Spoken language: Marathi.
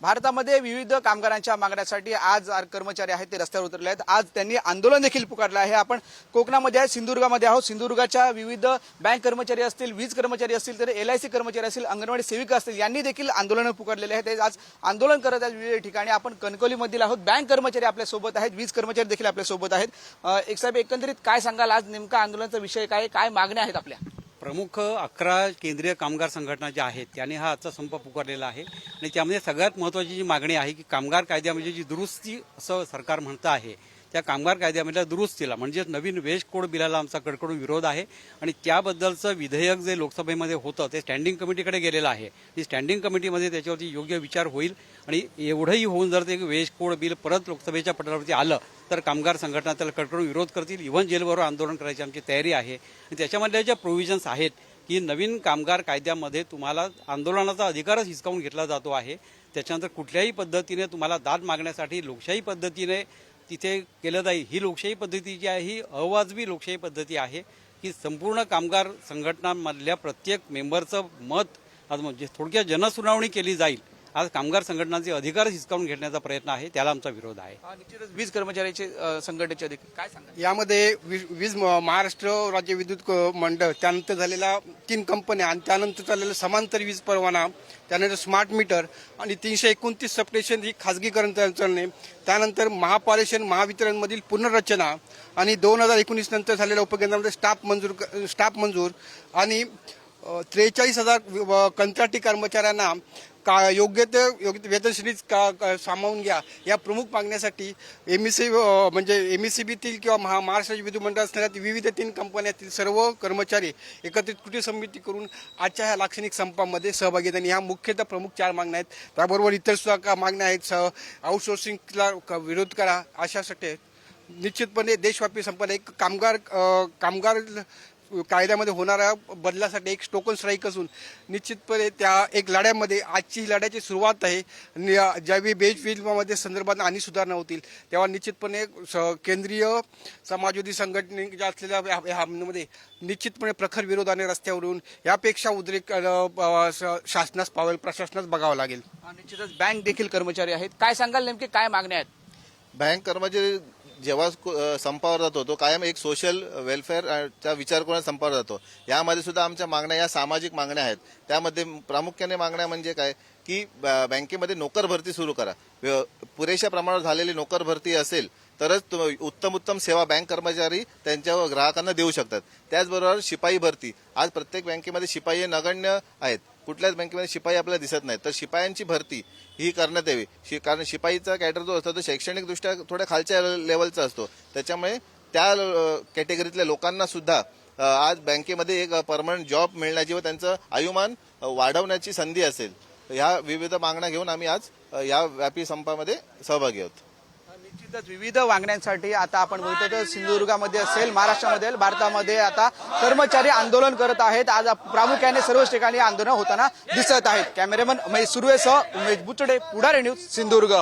भारतामध्ये विविध कामगारांच्या मागण्यासाठी आज कर्मचारी आहेत ते रस्त्यावर उतरले आहेत. आज त्यांनी आंदोलन देखील पुकारलं आहे. आपण कोकणामध्ये आहे सिंधुदुर्गामध्ये आहोत. सिंधुदुर्गाच्या विविध बँक कर्मचारी असतील वीज कर्मचारी असतील तर एल आय सी कर्मचारी असतील अंगणवाडी सेविका असतील यांनी देखील आंदोलन पुकारलेले आहेत. ते आज आंदोलन करत आहेत विविध ठिकाणी. आपण कणकवलीमधील आहोत. बँक कर्मचारी आपल्यासोबत आहेत. वीज कर्मचारी देखील आपल्यासोबत आहेत. एक साहेब एकंदरीत काय सांगाल? आज नेमका आंदोलनाचा विषय काय काय मागण्या आहेत आपल्या? प्रमुख अकरा केंद्रीय कामगार संघटना ज्या आहेत त्यांनी हा आजचा संप पुकारलेला आहे. आणि त्यामध्ये सगळ्यात महत्वाची जी मागणी आहे की कामगार कायद्यामध्ये जी दुरुस्ती असं सरकार म्हणतं आहे त्या कामगार कायद्यामधल्या दुरुस्तीला म्हणजे नवीन वेज कोड बिलाला आमचा कडकडून विरोध आहे. आणि त्याबद्दलचं विधेयक जे लोकसभेमध्ये होतं ते स्टँडिंग कमिटीकडे गेलेलं आहे. ती स्टँडिंग कमिटीमध्ये त्याच्यावरती योग्य विचार होईल. आणि एवढंही होऊन जर ते वेज कोड बिल परत लोकसभेच्या पटलावरती आलं तर कामगार संघटना त्याला कडकडून विरोध करतील. इव्हन जेलबरोबर आंदोलन करायची आमची तयारी आहे. आणि त्याच्यामधल्या ज्या प्रोव्हिजन्स आहेत की नवीन कामगार कायद्यामध्ये तुम्हाला आंदोलनाचा अधिकारच हिसकावून घेतला जातो आहे. त्याच्यानंतर कुठल्याही पद्धतीने तुम्हाला दाद मागण्यासाठी लोकशाही पद्धतीने तिथे केलं जाईल. ही लोकशाही पद्धती जी आहे ही अवाजवी लोकशाही पद्धती आहे की संपूर्ण कामगार संघटनांमधल्या प्रत्येक मेंबरचं मत आज म्हणजे थोडक्यात जनसुनावणी केली जाईल. आज कामगार संघटनांचे अधिकार हिसकावून घेण्याचा प्रयत्न आहे त्याला आमचा विरोध आहे. निश्चितच वीज कर्मचाऱ्याचे संघटनेचे देखील काय सांगाल? यामध्ये वीज वीज म- महाराष्ट्र राज्य विद्युत क- मंडळ त्यानंतर झालेल्या तीन कंपन्या आणि त्यानंतर चाललेला समांतर वीज परवाना त्यानंतर स्मार्ट मीटर आणि तीनशे एकोणतीस सबस्टेशन ही खाजगीकरण करणे त्यानंतर महापारेषण महावितरणमधील पुनर्रचना आणि दोन हजार एकोणीस नंतर झालेल्या उपकेंद्रामध्ये स्टाफ मंजूर स्टाफ मंजूर आणि त्रेचाळीस हजार व- कंत्राटी कर्मचाऱ्यांना का योग्य ते योग्य ते का का- सामावून घ्या या प्रमुख मागण्यासाठी एम ए सी म्हणजे एम ए सी बीतील किंवा महा महाराष्ट्र विधिमंडळ असणाऱ्या विविध तीन कंपन्यातील सर्व कर्मचारी एकत्रित कृती समिती करून आजच्या ह्या लाक्षणिक संपामध्ये सहभागी आहेत. आणि ह्या मुख्यतः प्रमुख चार मागण्या आहेत. त्याबरोबर इतर सुद्धा का मागण्या आहेत. स आउटसोर्सिंगला क- विरोध करा अशासाठी निश्चितपणे देशव्यापी संपन्न एक कामगार कामगार कायद्यामध्ये होणाऱ्या बदलासाठी एक टोकन स्ट्राईक असून निश्चितपणे त्या एक लढ्यामध्ये आजची लढ्याची सुरुवात आहे. ज्यावेळी बेच फिल्ममध्ये संदर्भात आणि सुधारणा होतील तेव्हा निश्चितपणे स- केंद्रीय समाजवादी संघटनेच्या असलेल्या या- निश्चितपणे प्रखर विरोधाने रस्त्यावरून यापेक्षा उद्रेक शासनास पावेल प्रशासनास बघावं लागेल. निश्चितच बँक देखील कर्मचारी आहेत. काय सांगाल नेमके? काय मागण्या आहेत? बँक कर्मचारी जेव्हा संपावर जातो तो कायम एक सोशल वेलफेअरचा विचार करून संपावर जातो. यामध्ये सुद्धा आमच्या मागण्या या सामाजिक मागण्या आहेत. त्यामध्ये प्रामुख्याने मागण्या म्हणजे काय? की ब- बँकेमध्ये नोकर भरती सुरू करा. पुरेशा प्रमाणावर झालेली नोकर भरती असेल तरच उत्तम उत्तम सेवा बँक कर्मचारी त्यांच्या ग्राहकांना देऊ शकतात. त्याचबरोबर शिपाई भरती. आज प्रत्येक बँकेमध्ये शिपाई हे नगण्य आहेत. कुठल्याच बँकेमध्ये शिपाई आपल्याला दिसत नाही तर शिपायांची भरती ही करण्यात यावी. शि- कारण शिपाईचा कॅडर जो असतो तो शैक्षणिकदृष्ट्या थोड्या खालच्या लेवलचा असतो. त्याच्यामुळे त्या कॅटेगरीतल्या लोकांना सुद्धा आज बँकेमध्ये एक परमनंट जॉब मिळण्याची व त्यांचं आयुमान वाढवण्याची संधी असेल. ह्या विविध मागण्या घेऊन आम्ही आज या व्यापी संपामध्ये सहभागी आहोत. निश्चितच विविध मागण्यांसाठी आता आपण बघतो तर सिंधुदुर्गामध्ये असेल महाराष्ट्रामध्ये भारतामध्ये आता कर्मचारी आंदोलन करत आहेत. आज प्रामुख्याने सर्वच ठिकाणी आंदोलन होताना दिसत आहेत. कॅमेरामन महेश सुर्वेसह उमेश बुचडे पुढारी न्यूज सिंधुदुर्ग.